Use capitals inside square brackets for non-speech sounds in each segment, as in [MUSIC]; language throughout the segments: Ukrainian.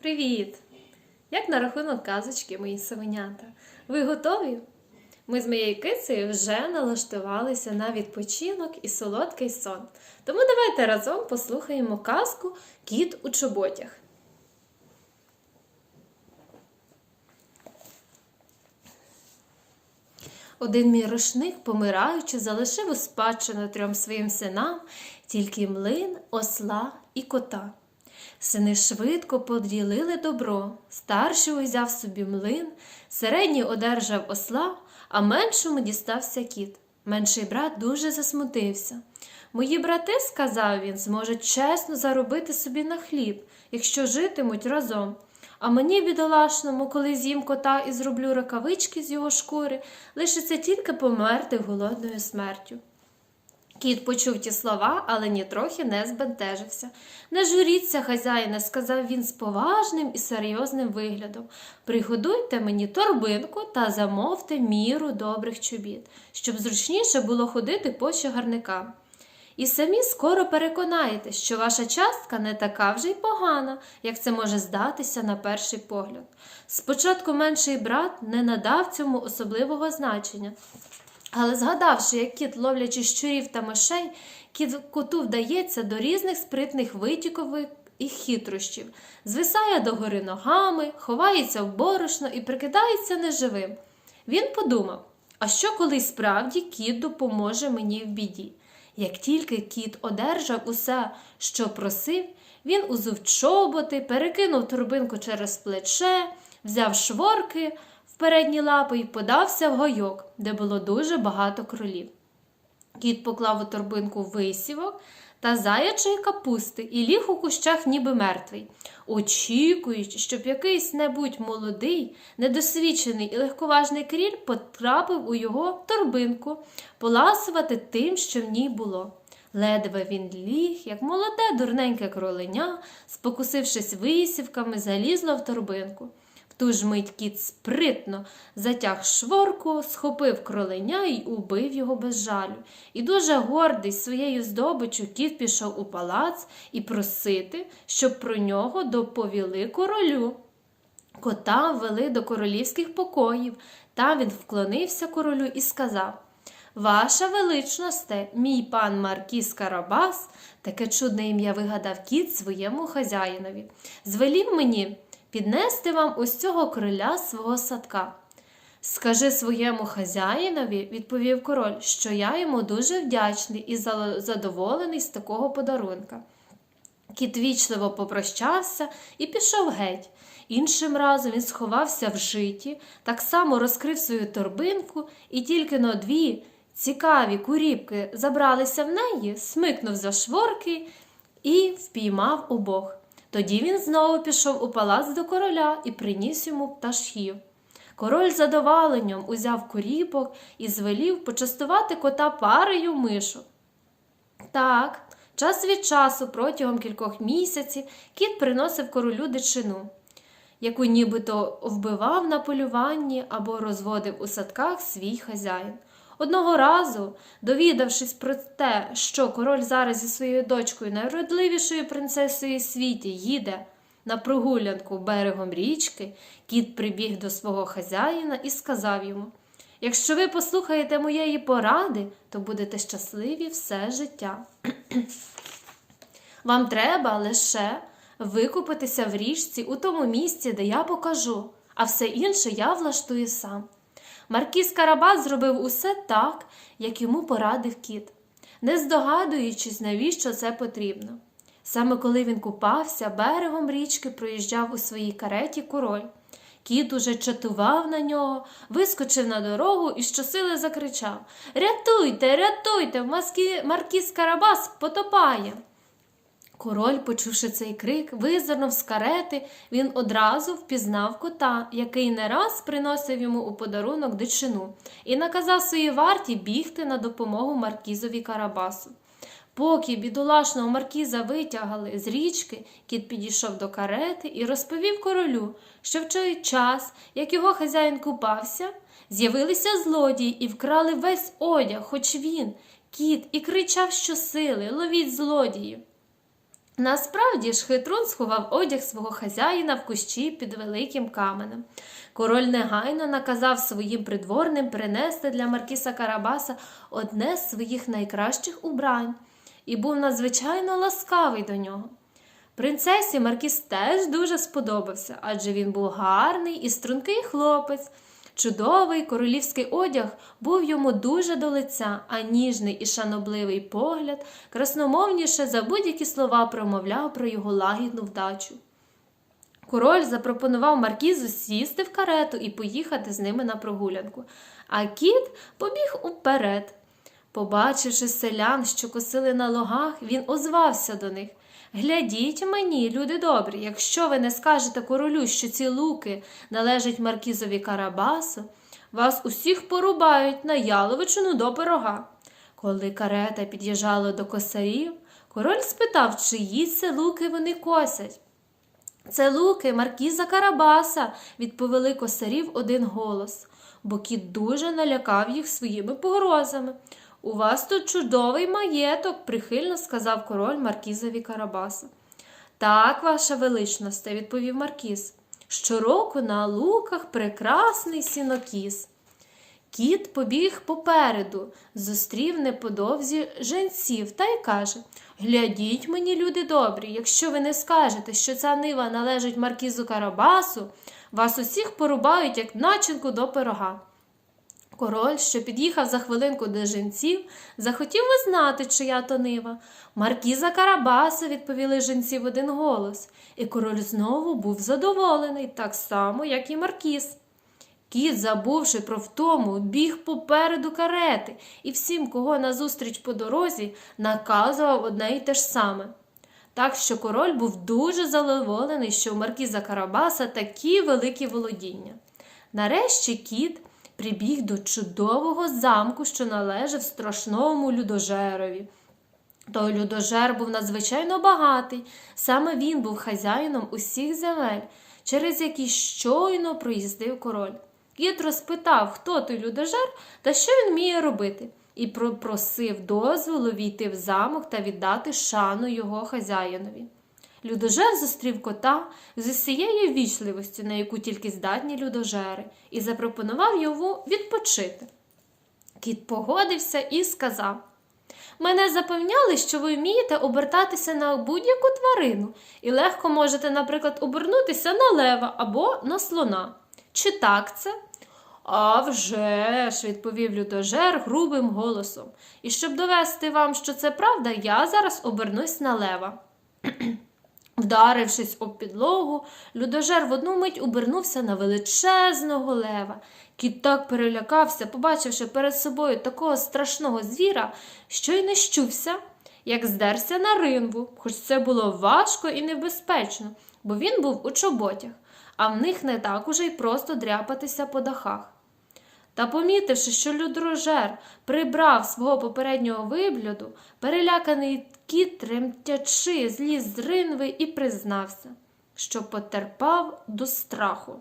Привіт! Як на рахунок казочки, мої совенята? Ви готові? Ми з моєю кицею вже налаштувалися на відпочинок і солодкий сон. Тому давайте разом послухаємо казку Кіт у чоботях. Один мій рушник, помираючи, залишив у спадщину трьом своїм синам тільки млин, осла і кота. Сини швидко поділили добро. Старший узяв собі млин, середній одержав осла, а меншому дістався кіт. Менший брат дуже засмутився. Мої брати, сказав він, зможуть чесно заробити собі на хліб, якщо житимуть разом. А мені, бідолашному, коли з'їм кота і зроблю рукавички з його шкури, лишиться тільки померти голодною смертю. Кіт почув ті слова, але нітрохи не збентежився. Не журіться, хазяїне, сказав він з поважним і серйозним виглядом. Пригодуйте мені торбинку та замовте міру добрих чобіт, щоб зручніше було ходити по чагарникам. І самі скоро переконаєтесь, що ваша частка не така вже й погана, як це може здатися на перший погляд. Спочатку менший брат не надав цьому особливого значення. Але згадавши, як кіт, ловлячи щурів та мишей, кіт коту вдається до різних спритних витікових і хитрощів, звисає догори ногами, ховається в борошно і прикидається неживим. Він подумав: а що коли справді кіт допоможе мені в біді? Як тільки кіт одержав усе, що просив, він узув чоботи, перекинув турбинку через плече, взяв шворки передні лапи і подався в гойок, де було дуже багато кролів. Кіт поклав у торбинку висівок та заячої капусти і ліг у кущах, ніби мертвий, очікуючи, щоб якийсь небудь молодий, недосвідчений і легковажний кріль потрапив у його торбинку, поласувати тим, що в ній було. Ледве він ліг, як молоде дурненьке кроленя, спокусившись висівками, залізло в торбинку. В ту ж мить кіт спритно затяг шворку, схопив кроленя і убив його без жалю. І дуже гордий своєю здобиччю кіт пішов у палац і просити, щоб про нього доповіли королю. Кота ввели до королівських покоїв. Там він вклонився королю і сказав Ваша величносте, мій пан Маркіс Карабас, таке чудне ім'я вигадав кіт своєму хазяїнові. Звелів мені піднести вам ось цього короля свого садка. Скажи своєму хазяїнові, відповів король, що я йому дуже вдячний і за- задоволений з такого подарунка. Кіт вічливо попрощався і пішов геть. Іншим разом він сховався в житі, так само розкрив свою торбинку, і тільки на дві цікаві куріпки забралися в неї, смикнув за шворки і впіймав обох. Тоді він знову пішов у палац до короля і приніс йому пташків. Король задоволенням узяв куріпок і звелів почастувати кота парею мишок. Так, час від часу протягом кількох місяців кіт приносив королю дичину, яку нібито вбивав на полюванні або розводив у садках свій хазяїн. Одного разу, довідавшись про те, що король зараз зі своєю дочкою, найродливішою принцесою в світі, їде на прогулянку берегом річки, кіт прибіг до свого хазяїна і сказав йому Якщо ви послухаєте моєї поради, то будете щасливі все життя. [CLEARS THROAT] Вам треба лише викупитися в річці у тому місці, де я покажу, а все інше я влаштую сам. Маркіз Карабас зробив усе так, як йому порадив кіт, не здогадуючись, навіщо це потрібно. Саме коли він купався, берегом річки проїжджав у своїй кареті король. Кіт уже чатував на нього, вискочив на дорогу і щосили закричав Рятуйте, рятуйте. Маркіз Карабас потопає. Король, почувши цей крик, визирнув з карети, він одразу впізнав кота, який не раз приносив йому у подарунок дичину, і наказав своїй варті бігти на допомогу маркізові Карабасу. Поки бідолашного маркіза витягали з річки, кіт підійшов до карети і розповів королю, що в той час, як його хазяїн купався, з'явилися злодії і вкрали весь одяг, хоч він, кіт, і кричав щосили Ловіть злодіїв. Насправді ж хитрун сховав одяг свого хазяїна в кущі під великим каменем. Король негайно наказав своїм придворним принести для Маркіса Карабаса одне з своїх найкращих убрань і був надзвичайно ласкавий до нього. Принцесі Маркіс теж дуже сподобався, адже він був гарний і стрункий хлопець. Чудовий королівський одяг був йому дуже до лиця, а ніжний і шанобливий погляд красномовніше за будь-які слова промовляв про його лагідну вдачу. Король запропонував маркізу сісти в карету і поїхати з ними на прогулянку, а кіт побіг уперед. Побачивши селян, що косили на логах, він озвався до них. Глядіть мені, люди добрі, якщо ви не скажете королю, що ці луки належать маркізові Карабасу, вас усіх порубають на яловичину до пирога. Коли карета під'їжджала до косарів, король спитав, чиї це луки вони косять. Це луки Маркіза Карабаса, відповіли косарів один голос, бо кіт дуже налякав їх своїми погрозами. У вас тут чудовий маєток, прихильно сказав король Маркізові Карабаса. Так, ваша величність, відповів Маркіз. Щороку на луках прекрасний сінокіс. Кіт побіг попереду, зустрів неподовзі женців та й каже Глядіть мені, люди добрі, якщо ви не скажете, що ця нива належить маркізу Карабасу, вас усіх порубають, як начинку до пирога. Король, що під'їхав за хвилинку до жінців, захотів визнати, чия то нива. Маркіза Карабаса, відповіли жінці в один голос, і король знову був задоволений, так само, як і Маркіз. Кіт, забувши про втому, біг попереду карети і всім, кого назустріч по дорозі, наказував одне й те ж саме. Так що король був дуже задоволений, що у Маркіза Карабаса такі великі володіння. Нарешті кіт прибіг до чудового замку, що належав страшному людожерові. Той людожер був надзвичайно багатий, саме він був хазяїном усіх земель, через які щойно проїздив король. Кіт розпитав, хто той людожер та що він вміє робити, і попросив дозволу війти в замок та віддати шану його хазяїнові. Людожер зустрів кота з усією вічливостю, на яку тільки здатні людожери, і запропонував йому відпочити. Кіт погодився і сказав Мене запевняли, що ви вмієте обертатися на будь-яку тварину і легко можете, наприклад, обернутися на лева або на слона. Чи так це? «А вже ж», – відповів людожер грубим голосом. І щоб довести вам, що це правда, я зараз обернусь на лева. Вдарившись об підлогу, людожер в одну мить обернувся на величезного лева. Кіт так перелякався, побачивши перед собою такого страшного звіра, що й не щувся, як здерся на ринву, хоч це було важко і небезпечно, бо він був у чоботях, а в них не так уже й просто дряпатися по дахах. Та, помітивши, що людрожер прибрав свого попереднього вигляду, переляканий кіт, тремтячи, зліз з ринви і признався, що потерпав до страху.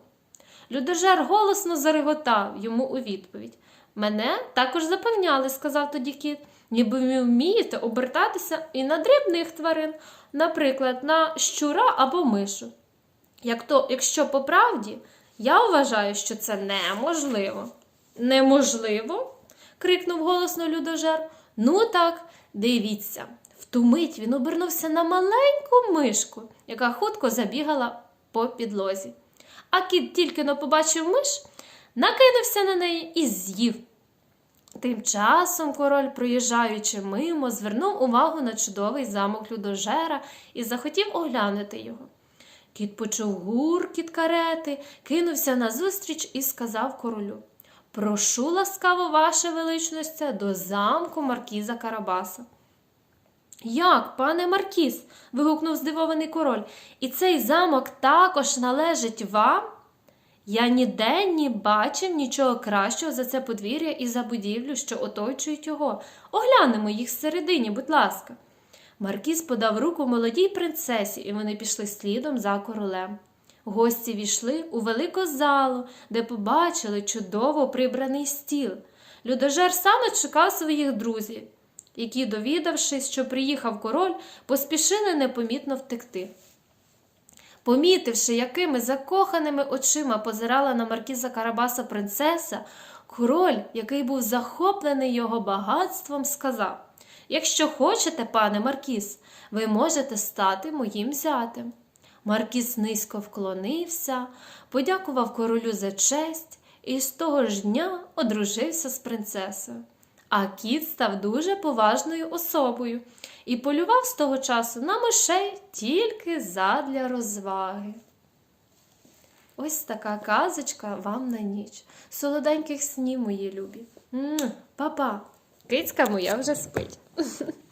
Людожер голосно зареготав йому у відповідь. Мене також запевняли, сказав тоді кіт, ніби ви вмієте обертатися і на дрібних тварин, наприклад, на щура або мишу. Як то, Якщо по правді, я вважаю, що це неможливо. Неможливо? крикнув голосно людожер. Ну так, дивіться. В ту мить він обернувся на маленьку мишку, яка хутко забігала по підлозі. А кіт тільки но побачив миш, накинувся на неї і з'їв. Тим часом король, проїжджаючи мимо, звернув увагу на чудовий замок людожера і захотів оглянути його. Кіт почув гуркіт карети, кинувся назустріч і сказав королю Прошу ласкаво, ваше величностя, до замку Маркіза Карабаса. Як, пане Маркіз? вигукнув здивований король, і цей замок також належить вам? Я ніде не бачив нічого кращого за це подвір'я і за будівлю, що оточують його. Оглянемо їх всередині, будь ласка. Маркіз подав руку молодій принцесі, і вони пішли слідом за королем. Гості війшли у велику залу, де побачили чудово прибраний стіл. Людожер саме чекав своїх друзів. які, довідавшись, що приїхав король, поспішили непомітно втекти. Помітивши, якими закоханими очима позирала на маркіза Карабаса принцеса, король, який був захоплений його багатством, сказав: Якщо хочете, пане Маркіз, ви можете стати моїм зятем. Маркіз низько вклонився, подякував королю за честь і з того ж дня одружився з принцесою. А кіт став дуже поважною особою і полював з того часу на мишей тільки задля розваги. Ось така казочка вам на ніч. Солоденьких снів, мої любі. Па-па, кицька моя вже спить. [LAUGHS]